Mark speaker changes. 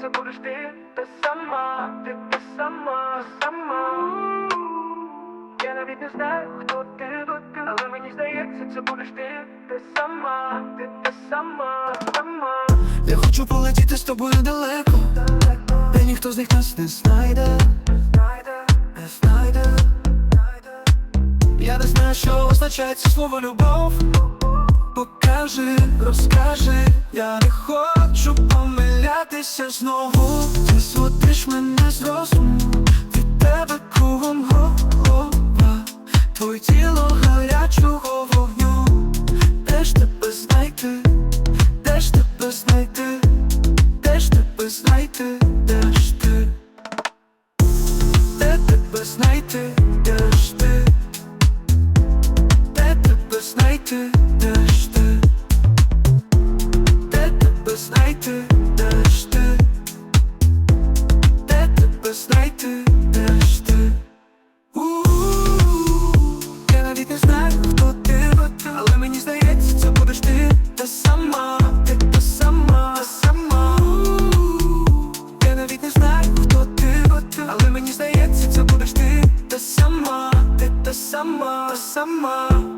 Speaker 1: це будеш ти, та сама, ти та сама, сама. Я навіть не знаю, хто ти, хто ти, але мені здається, це будеш ти, ти сама, ти та сама, сама. Я хочу полетіти з тобою далеко, де ніхто з них нас не знайде, Знайде, не знайде. знайде. Я не знаю, що означає це слово любов. Покажи, розкажи, я не хочу Тися знову, ти сводиш мене з розуму від тебе кругом голова, твоє тіло гарячого вогню, де ж тебе знайти, де ж тебе знайти, де ж тебе знайти, де ж ти, де тебе знайти, де ж ти, де тебе знайти. де ж ти? Де тебе знайти? Де ж ти? Я навіть не знаю, хто ти, але мені здається, це будеш ти та сама, ти та сама, сама. Я навіть не знаю, хто ти, але мені здається, це будеш ти та сама, ти та сама, сама.